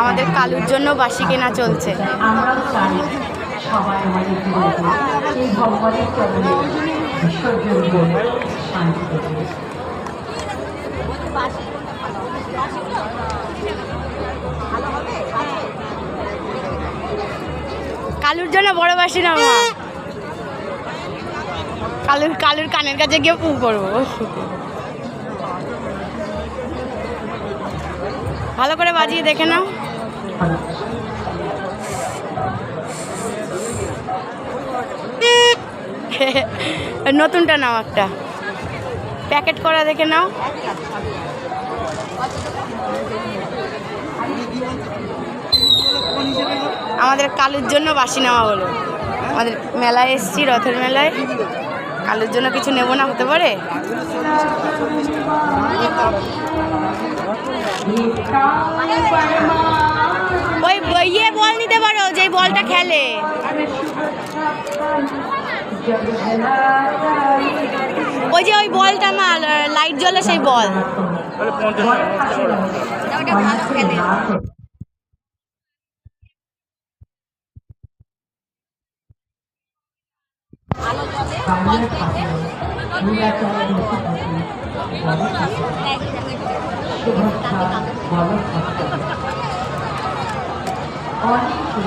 আমাদের কালুর জন্য বাসি কেনা চলছে। কালুর জন্য বড় বাসি না, মা। কালুর কালুর কানের কাছে গিয়ে পু করব। ভালো করে বাজিয়ে দেখে নাও। নতুনটা নাও একটা। প্যাকেট করা দেখে নাও। আমাদের কালুর জন্য বাসি নেওয়া হলো। আমাদের মেলায় এসছি, রথের মেলায়। কালুর জন্য কিছু নেব না হতে পারে? ওই ওই ইয়ে বল নিতে পারো যে বলটা খেলে। ওই যে ওই বলটা মাল লাইট জ্বলে সেই বল। ওটা ভালো খেলে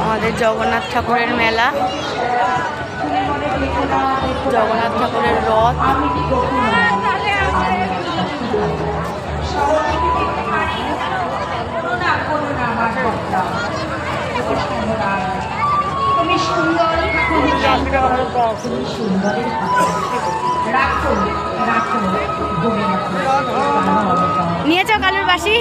আমাদের জগন্নাথ ঠাকুরের মেলা জগন্নাথ ঠাকুরের রথ। নিয়েছ কালুর বাসি